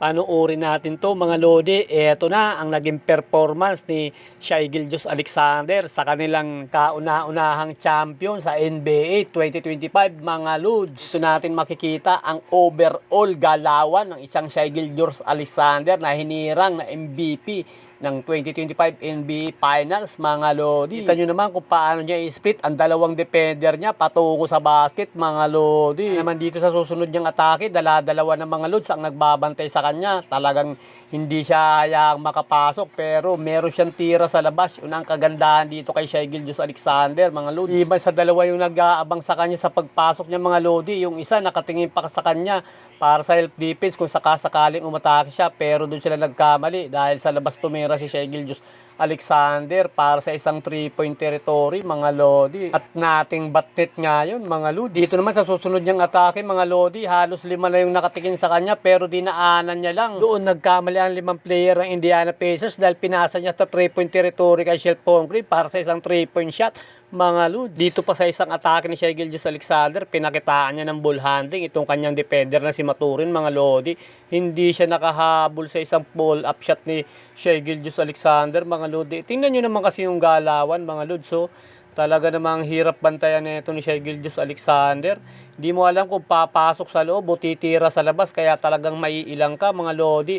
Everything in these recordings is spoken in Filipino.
Panuorin natin to mga Lodi. Eto na ang naging performance ni Shai Gilgeous Alexander sa kanilang kauna-unahang champion sa NBA 2025 mga Lods. Ito natin makikita ang overall galawan ng isang Shai Gilgeous Alexander na hinirang na MVP ng 2025 NBA Finals mga Lodi. Kita nyo naman kung paano niya i-split ang dalawang defender niya patungo sa basket mga Lodi. Naman dito sa susunod niyang atake, dala-dalawa ng mga Lods ang nagbabantay sa kanya. Talagang hindi siya hayaang makapasok pero meron siyang tira sa labas. Yun ang kagandahan dito kay Shai Gilgeous Alexander mga Lodi. Iba sa dalawa yung nag-aabang sa kanya sa pagpasok niya mga Lodi. Yung isa nakatingin pa sa kanya para sa self defense kung sakasakaling umatake siya pero doon sila nagkamali dahil sa labas tumira si Shai Gilgeous Alexander para sa isang 3-point territory mga Lodi. At nating batnet nga yun mga Lodi. Dito naman sa susunod niyang atake mga Lodi halos lima na yung nakatikin sa kanya pero dinaanan niya lang. Doon nagkamali ang limang player ng Indiana Pacers dahil pinasa niya sa 3-point territory kay Shell Pongri para sa isang 3-point shot mga Lods. Dito pa sa isang atake ni Shai Gilgeous Alexander, pinakitaan niya ng ball handling itong kanyang defender na si Maturin, mga Lodi. Hindi siya nakahabol sa isang pull-up shot ni Shai Gilgeous Alexander, mga Lodi. Tingnan nyo naman kasi yung galawan, mga Lods. So, talaga namang hirap bantayan nito ni Shai Gilgeous Alexander. Hindi mo alam kung papasok sa loob o titira sa labas, kaya talagang maiilang ka, mga Lodi.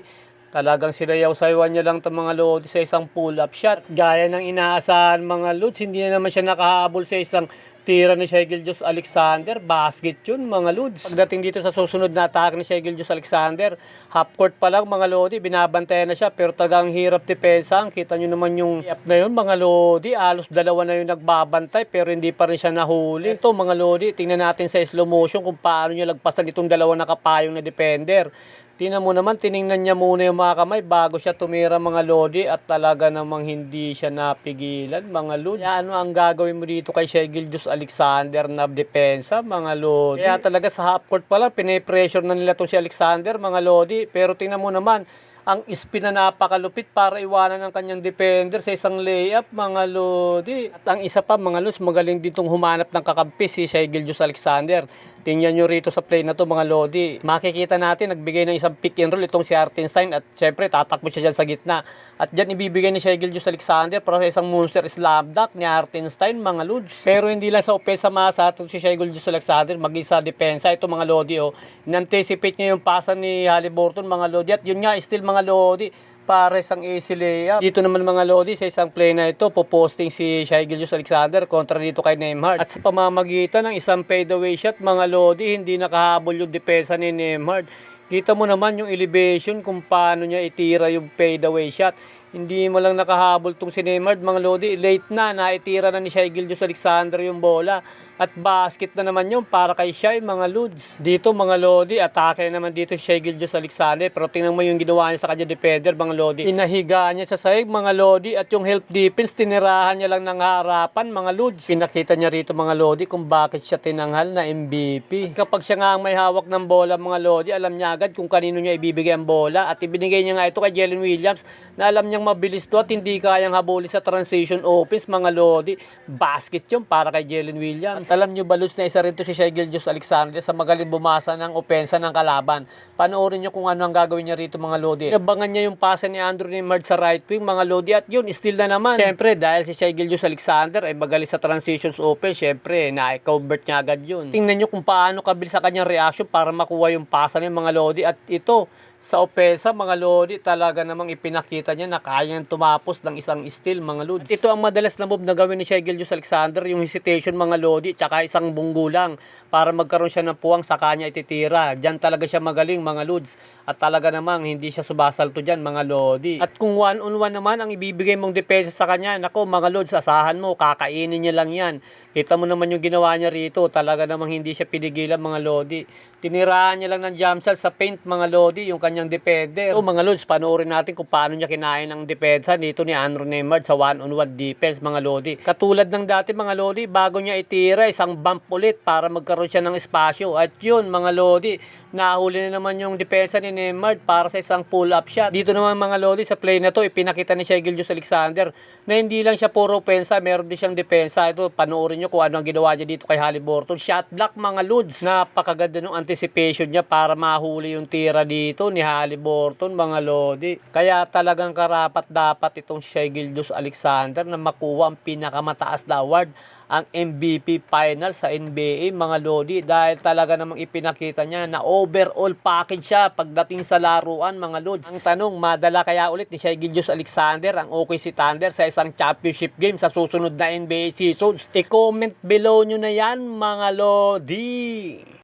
Talagang sinayaw-sayawan niya lang itong mga Lodi sa isang pull-up shot. Gaya ng inaasahan mga Lods, hindi na naman siya nakahabol sa isang tira ni Shai Gilgeous Alexander. Basket yun mga Lods. Pagdating dito sa susunod na atake ni Shai Gilgeous Alexander, half court pa lang mga Lodi, binabantayan na siya pero tagang hirap depensa. Kita nyo naman yung up na yun mga Lodi, alos dalawa na yung nagbabantay pero hindi pa rin siya nahuli. Ito mga Lodi, tingnan natin sa slow motion kung paano niya lagpasan itong dalawa nakapayong na defender. Tingnan mo naman, tiningnan niya muna yung mga kamay bago siya tumira mga lodi at talaga namang hindi siya napigilan mga lodi. Kaya ano ang gagawin mo dito kay Shai Gilgeous Alexander na depensa mga lodi? Kaya talaga sa half court pa lang, pinipressure na nila to si Alexander mga lodi. Pero tingnan mo naman, ang spin na napakalupit para iwanan ng kanyang defender sa isang layup, mga lodi. At ang isa pa, mga los, magaling ditong humanap ng kakampi si Shai Gilgeous Alexander. Tingnan nyo rito sa play na to mga lodi. Makikita natin, nagbigay ng isang pick and roll itong si Artenstein at syempre tatakbo siya dyan sa gitna. At dyan ibibigay ni Shai Gilgeous Alexander para sa isang monster slam dunk ni Artenstein mga lods. Pero hindi lang sa opesa masa at si Shai Gilgeous Alexander maging sa depensa. Ito mga lodi oh. In-anticipate niya yung pasa ni Halliburton mga lodi at yun nga still mga lodi para isang easy layup. Dito naman mga Lodi, sa isang play na ito, poposting si Shai Gilgeous Alexander kontra dito kay Nemhard. At sa pamamagitan ng isang fadeaway shot, mga Lodi, hindi nakahabol yung depensa ni Nemhard. Kita mo naman yung elevation kung paano niya itira yung fadeaway shot. Hindi mo lang nakahabol tong si Nemhard, mga Lodi. Late na, naitira na ni Shai Gilgeous Alexander yung bola. At basket na naman yun para kay Shai, mga Lods. Dito, mga Lodi, atake na naman dito si Shai Gilgeous Alexander. Pero tingnan mo yung ginawa niya sa kanya defender, mga Lodi. Inahiga niya sa sahig, mga Lodi. At yung help defense, tinirahan niya lang ng harapan, mga Lods. Pinakita niya rito, mga Lodi, kung bakit siya tinanghal na MVP. At kapag siya nga ang may hawak ng bola, mga Lodi, alam niya agad kung kanino niya ibibigay ang bola. At ibinigay niya nga ito kay Jalen Williams na alam niyang mabilis to at hindi kayang habulin sa transition offense, mga Lodi. Basket yun para kay Jalen Williams. At alam niyo balus na isa rin to si Shai Gilgeous Alexander sa magaling bumasa ng opensa ng kalaban. Panoorin niyo kung ano ang gagawin niya rito mga Lodi. Nabangan niya yung pasa ni Andrew Nemard sa right wing mga Lodi at yun, still na naman. Siyempre, dahil si Shai Gilgeous Alexander ay magaling sa transitions open, siyempre, na-convert niya agad yun. Tingnan niyo kung paano kabil sa kanyang reaction para makuha yung pasa ng mga Lodi at ito, sa opensa, mga Lodi, talaga namang ipinakita niya na kaya niyang tumapos ng isang steal, mga Lods. At ito ang madalas na move na gawin ni Shai Gilgeous Alexander, yung hesitation, mga Lodi, tsaka isang bunggo lang para magkaroon siya ng puwang sa kanya ititira. Diyan talaga siya magaling, mga Lods. At talaga namang hindi siya subasalto dyan, mga Lodi. At kung one-on-one naman ang ibibigay mong depensa sa kanya, nako, mga Lods, asahan mo, kakainin niya lang yan. Kita mo naman yung ginawa niya rito, talaga namang hindi siya pinigilan, mga Lodi. Tinirahan niya lang ng shot sa paint, mga Lodi, yung kanyang defender. O mga Lods, panoorin natin kung paano niya kinain ang depensa dito ni Andrew Nemard sa one-on-one defense, mga Lodi. Katulad ng dati, mga Lodi, bago niya itira, isang bump ulit para magkaroon siya ng espasyo. At yun, mga Lodi, nahuli na naman yung depensa ni Nemard para sa isang pull-up shot. Dito naman, mga Lodi, sa play na to, ipinakita ni Gilgeous Alexander na hindi lang siya puro pensa, meron din siyang depensa. Ito, panoorin inyo kung ano ang ginawa niya dito kay Halliburton. Shot block mga Lods. Napakaganda ng anticipation niya para mahuli yung tira dito ni Halliburton mga Lodi. Kaya talagang karapat dapat itong Shea Gilgeous Alexander na makuha ang pinakamataas na award ang MVP final sa NBA mga Lodi dahil talaga namang ipinakita niya na overall package siya pagdating sa laruan mga Lods. Ang tanong, madala kaya ulit ni Shai Gilgeous Alexander ang OKC Thunder sa isang championship game sa susunod na NBA seasons? I-comment below nyo na yan mga Lodi!